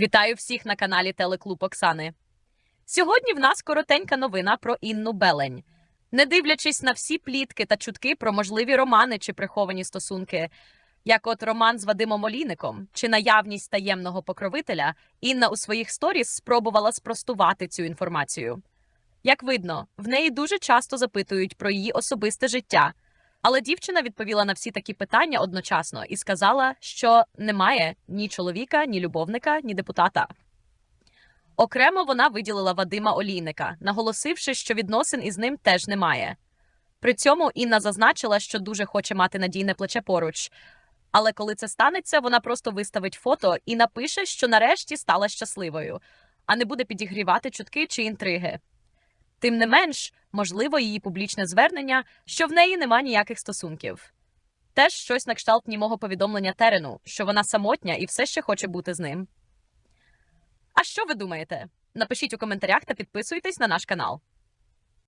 Вітаю всіх на каналі Телеклуб Оксани. Сьогодні в нас коротенька новина про Інну Белень. Не дивлячись на всі плітки та чутки про можливі романи чи приховані стосунки, як от роман з Вадимом Олійником чи наявність таємного покровителя, Інна у своїх сторіс спробувала спростувати цю інформацію. Як видно, в неї дуже часто запитують про її особисте життя, але дівчина відповіла на всі такі питання одночасно і сказала, що немає ні чоловіка, ні любовника, ні депутата. Окремо вона виділила Вадима Олійника, наголосивши, що відносин із ним теж немає. При цьому Інна зазначила, що дуже хоче мати надійне плече поруч. Але коли це станеться, вона просто виставить фото і напише, що нарешті стала щасливою, а не буде підігрівати чутки чи інтриги. Тим не менш, можливо, її публічне звернення, що в неї нема ніяких стосунків. Теж щось на кшталт німого повідомлення Терену, що вона самотня і все ще хоче бути з ним. А що ви думаєте? Напишіть у коментарях та підписуйтесь на наш канал.